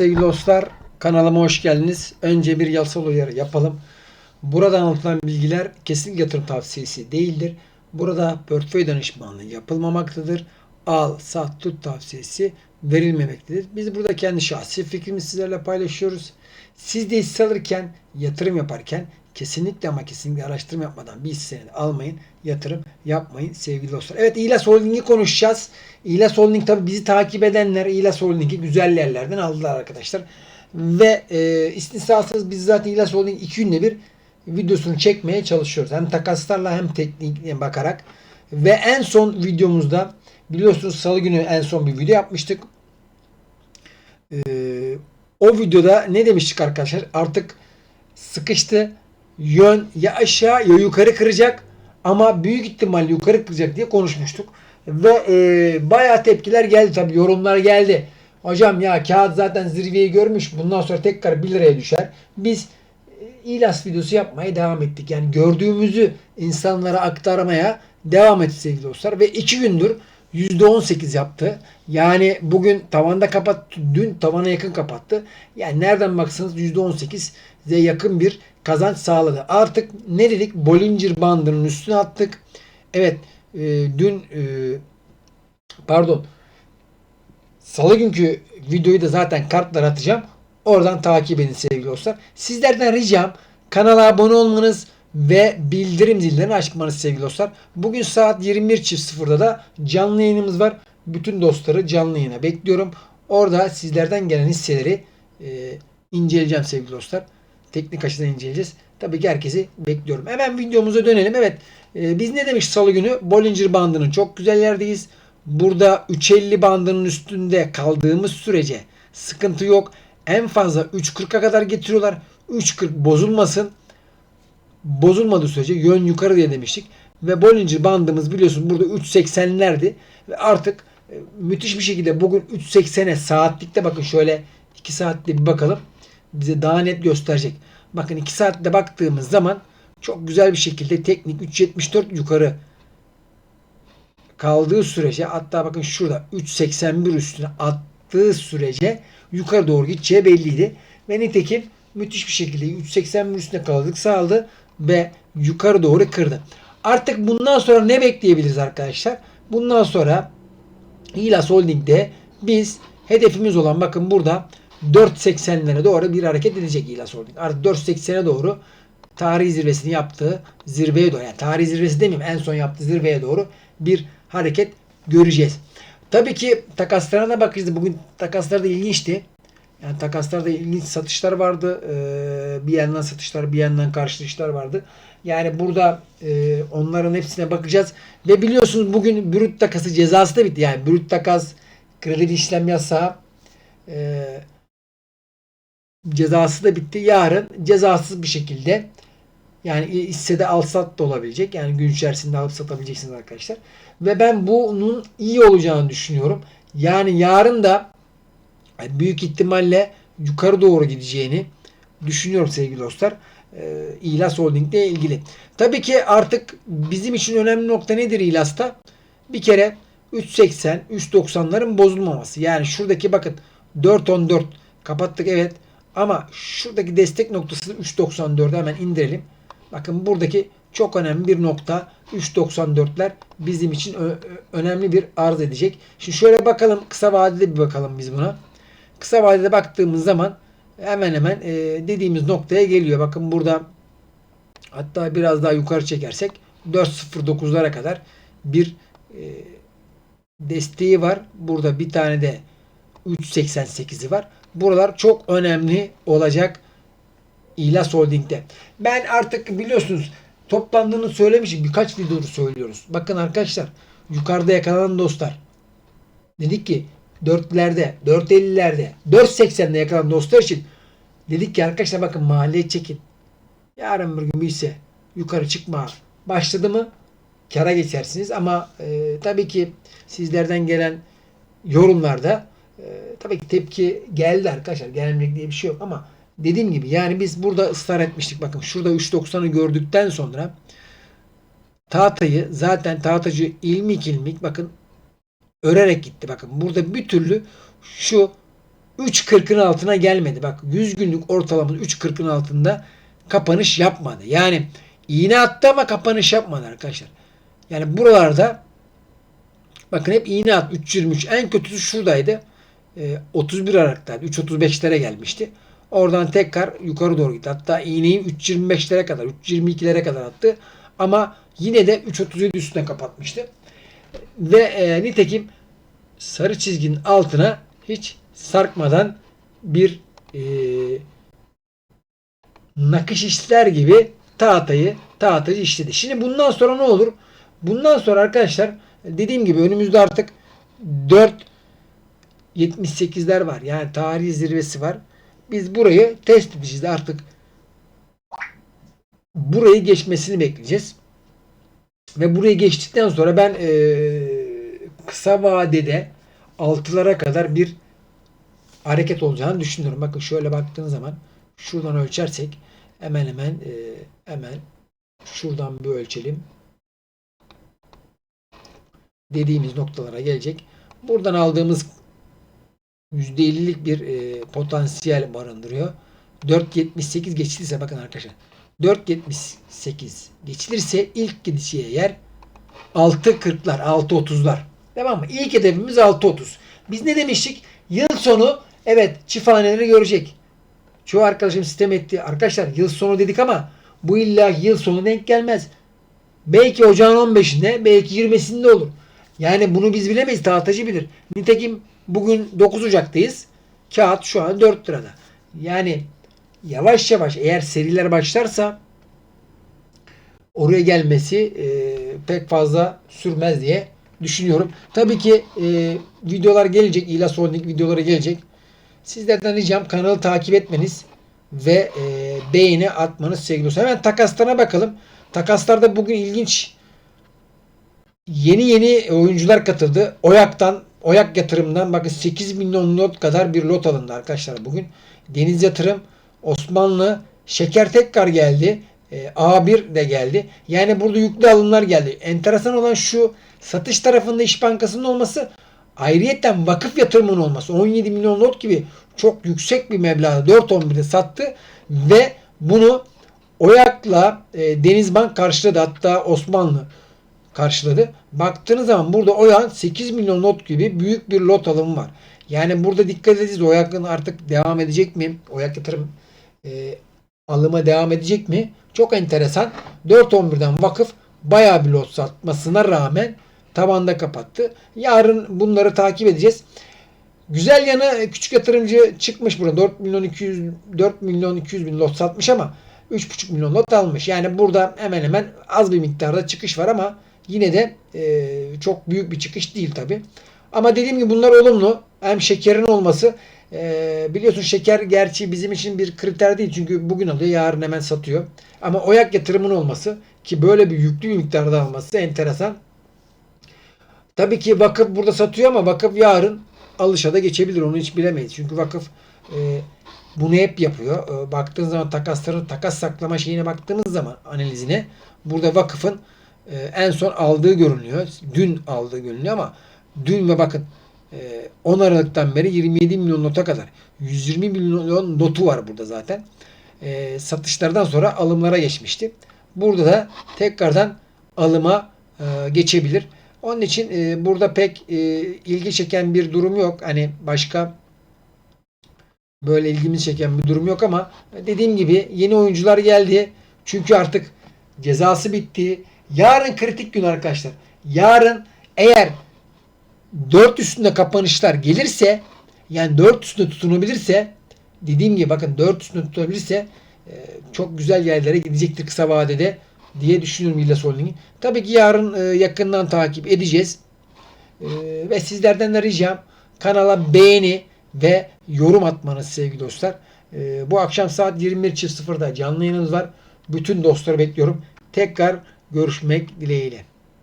Sevgili dostlar kanalıma hoş geldiniz. Önce bir yasal uyarı yapalım. Burada anlatılan bilgiler kesinlikle yatırım tavsiyesi değildir. Burada portföy danışmanlığı yapılmamaktadır. Al, sat, tut tavsiyesi verilmemektedir. Biz burada kendi şahsi fikrimizi sizlerle paylaşıyoruz. Siz de hisse alırken, yatırım yaparken kesinlikle ama kesinlikle araştırma yapmadan bir hisseni almayın. Yatırım yapmayın sevgili dostlar. Evet İlas Holding'i konuşacağız. İlas Holding tabi bizi takip edenler İlas Holding'i güzel yerlerden aldılar arkadaşlar. Ve e, istisnasız biz zaten İlas Holding 2 günde bir videosunu çekmeye çalışıyoruz. Hem takaslarla hem teknik bakarak. Ve en son videomuzda biliyorsunuz salı günü en son bir video yapmıştık. Ee, o videoda ne demiştik arkadaşlar? Artık sıkıştı. Yön ya aşağı ya yukarı kıracak ama büyük ihtimalle yukarı kıracak diye konuşmuştuk. Ve e, bayağı tepkiler geldi tabii yorumlar geldi. Hocam ya kağıt zaten zirveyi görmüş. Bundan sonra tekrar 1 liraya düşer. Biz e, İlas videosu yapmaya devam ettik. Yani gördüğümüzü insanlara aktarmaya devam ettik sevgili dostlar. Ve 2 gündür %18 yaptı. Yani bugün tavanda kapattı. Dün tavana yakın kapattı. Yani nereden baksanız %18'e yakın bir kazanç sağladı. Artık ne dedik? Bollinger bandının üstüne attık. Evet e, dün e, pardon salı günkü videoyu da zaten kartlar atacağım. Oradan takip edin sevgili dostlar. Sizlerden ricam kanala abone olmanız ve bildirim zillerini açmanız sevgili dostlar. Bugün saat 21.00'da da canlı yayınımız var. Bütün dostları canlı yayına bekliyorum. Orada sizlerden gelen hisseleri e, inceleyeceğim sevgili dostlar. Teknik açıdan inceleyeceğiz. Tabii ki herkesi bekliyorum. Hemen videomuza dönelim. Evet e, biz ne demiş salı günü? Bollinger bandının çok güzel yerdeyiz. Burada 3.50 bandının üstünde kaldığımız sürece sıkıntı yok. En fazla 3.40'a kadar getiriyorlar. 3.40 bozulmasın. Bozulmadığı sürece yön yukarı diye demiştik. Ve Bollinger bandımız biliyorsun burada 3.80'lerdi. Ve artık e, müthiş bir şekilde bugün 3.80'e saatlikte bakın şöyle 2 saatte bir bakalım. Bize daha net gösterecek. Bakın 2 saatte baktığımız zaman çok güzel bir şekilde teknik 3.74 yukarı kaldığı sürece hatta bakın şurada 3.81 üstüne attığı sürece yukarı doğru gideceği belliydi. Ve nitekim müthiş bir şekilde 3.81 üstüne kaldık sağladı ve yukarı doğru kırdı. Artık bundan sonra ne bekleyebiliriz arkadaşlar? Bundan sonra İlas Holding'de biz hedefimiz olan bakın burada 4.80'lere doğru bir hareket edecek İlas Holding. Artık 4.80'e doğru tarihi zirvesini yaptığı zirveye doğru yani tarihi zirvesi demeyeyim en son yaptığı zirveye doğru bir hareket göreceğiz. Tabii ki takaslarına bakacağız. Bugün takaslar da ilginçti. Yani takaslarda ilginç satışlar vardı. Ee, bir yandan satışlar bir yandan karşılaşlar vardı. Yani burada e, onların hepsine bakacağız. Ve biliyorsunuz bugün brüt takası cezası da bitti. Yani brüt takas kredi işlem yasağı e, cezası da bitti. Yarın cezasız bir şekilde yani hissede al sat da olabilecek. Yani gün içerisinde alıp satabileceksiniz arkadaşlar. Ve ben bunun iyi olacağını düşünüyorum. Yani yarın da büyük ihtimalle yukarı doğru gideceğini düşünüyorum sevgili dostlar. Ee, İlas Holding ile ilgili. Tabii ki artık bizim için önemli nokta nedir İlas'ta? Bir kere 3.80, 3.90'ların bozulmaması. Yani şuradaki bakın 4.14 kapattık evet. Ama şuradaki destek noktası 3.94'e hemen indirelim. Bakın buradaki çok önemli bir nokta 3.94'ler bizim için önemli bir arz edecek. Şimdi şöyle bakalım kısa vadede bir bakalım biz buna. Kısa vadede baktığımız zaman hemen hemen e, dediğimiz noktaya geliyor. Bakın burada hatta biraz daha yukarı çekersek 4.09'lara kadar bir e, desteği var. Burada bir tane de 3.88'i var. Buralar çok önemli olacak İlas Holding'de. Ben artık biliyorsunuz toplandığını söylemişim. Birkaç videoda söylüyoruz. Bakın arkadaşlar yukarıda yakalanan dostlar. Dedik ki 4'lerde, 4.50'lerde, 4.80'de yakalanan dostlar için dedik ki arkadaşlar bakın mahalleye çekin. Yarın bir gün ise yukarı çıkma başladı mı kara geçersiniz ama e, tabii ki sizlerden gelen yorumlarda e, tabii ki tepki geldi arkadaşlar. Gelmeyecek diye bir şey yok ama dediğim gibi yani biz burada ısrar etmiştik. Bakın şurada 3.90'ı gördükten sonra tahtayı zaten tahtacı ilmik ilmik bakın örerek gitti. Bakın burada bir türlü şu 3.40'ın altına gelmedi. Bak 100 günlük ortalamamız 3.40'ın altında kapanış yapmadı. Yani iğne attı ama kapanış yapmadı arkadaşlar. Yani buralarda bakın hep iğne at 3.23 en kötüsü şuradaydı. Ee, 31 Aralık'taydı. 3.35'lere gelmişti. Oradan tekrar yukarı doğru gitti. Hatta iğneyi 3.25'lere kadar 3.22'lere kadar attı. Ama yine de 3.37 üstüne kapatmıştı. Ve e, nitekim sarı çizginin altına hiç sarkmadan bir e, nakış işler gibi tahtayı tahtayı işledi. Şimdi bundan sonra ne olur? Bundan sonra arkadaşlar dediğim gibi önümüzde artık 4 78'ler var. Yani tarihi zirvesi var. Biz burayı test edeceğiz artık. Burayı geçmesini bekleyeceğiz. Ve burayı geçtikten sonra ben eee, kısa vadede altılara kadar bir hareket olacağını düşünüyorum. Bakın şöyle baktığınız zaman şuradan ölçersek hemen hemen eee, hemen şuradan bir ölçelim. Dediğimiz noktalara gelecek. Buradan aldığımız %50'lik bir eee, potansiyel barındırıyor. 4.78 geçilirse bakın arkadaşlar 4.78 geçilirse ilk gideceği yer 6.40'lar, 6.30'lar. Tamam mı? İlk hedefimiz 6.30. Biz ne demiştik? Yıl sonu evet çifthaneleri görecek. Çoğu arkadaşım sistem etti. Arkadaşlar yıl sonu dedik ama bu illa yıl sonu denk gelmez. Belki ocağın 15'inde, belki 20'sinde olur. Yani bunu biz bilemeyiz. Tahtacı bilir. Nitekim bugün 9 Ocak'tayız. Kağıt şu an 4 lirada. Yani yavaş yavaş eğer seriler başlarsa oraya gelmesi e, pek fazla sürmez diye düşünüyorum. Tabii ki e, videolar gelecek. İlas Holding videoları gelecek. Sizlerden ricam kanalı takip etmeniz ve e, beğeni atmanız sevgili dostlar. Hemen takaslarına bakalım. Takaslarda bugün ilginç yeni yeni oyuncular katıldı. Oyak'tan Oyak yatırımdan bakın 8 milyon lot kadar bir lot alındı arkadaşlar bugün. Deniz Yatırım, Osmanlı, Şeker tekrar geldi. E, A1 de geldi. Yani burada yüklü alımlar geldi. Enteresan olan şu satış tarafında İş Bankası'nın olması ayrıyetten vakıf yatırımının olması 17 milyon lot gibi çok yüksek bir meblağda 4.11'de sattı ve bunu Oyak'la e, Denizbank karşıladı. Hatta Osmanlı karşıladı. Baktığınız zaman burada Oyan 8 milyon lot gibi büyük bir lot alımı var. Yani burada dikkat edeceğiz. Oyak'ın artık devam edecek mi? Oyak yatırım e, alıma devam edecek mi? Çok enteresan. 4.11'den vakıf bayağı bir lot satmasına rağmen tabanda kapattı. Yarın bunları takip edeceğiz. Güzel yanı küçük yatırımcı çıkmış burada 4 milyon 200 4 milyon 200 bin lot satmış ama 3,5 milyon lot almış. Yani burada hemen hemen az bir miktarda çıkış var ama yine de e, çok büyük bir çıkış değil tabi. Ama dediğim gibi bunlar olumlu. Hem şekerin olması e, biliyorsun şeker gerçi bizim için bir kriter değil. Çünkü bugün alıyor yarın hemen satıyor. Ama oyak yatırımın olması ki böyle bir yüklü bir miktarda alması enteresan. Tabii ki vakıf burada satıyor ama vakıf yarın alışa da geçebilir. Onu hiç bilemeyiz. Çünkü vakıf e, bunu hep yapıyor. E, baktığın zaman takasların takas saklama şeyine baktığımız zaman analizine burada vakıfın e, en son aldığı görünüyor. Dün aldığı görünüyor ama dün ve bakın 10 Aralık'tan beri 27 milyon nota kadar 120 milyon notu var burada zaten. E, satışlardan sonra alımlara geçmişti. Burada da tekrardan alıma e, geçebilir. Onun için e, burada pek e, ilgi çeken bir durum yok. Hani başka böyle ilgimizi çeken bir durum yok ama dediğim gibi yeni oyuncular geldi. Çünkü artık cezası bitti. Yarın kritik gün arkadaşlar. Yarın eğer 4 üstünde kapanışlar gelirse yani 4 üstünde tutunabilirse dediğim gibi bakın 4 üstünde tutunabilirse e, çok güzel yerlere gidecektir kısa vadede diye düşünüyorum İllas Holding'i. Tabii ki yarın e, yakından takip edeceğiz. E, ve sizlerden de ricam kanala beğeni ve yorum atmanız sevgili dostlar. Bu akşam saat 21.00'da canlı yayınımız var. Bütün dostları bekliyorum. Tekrar görüşmek dileğiyle.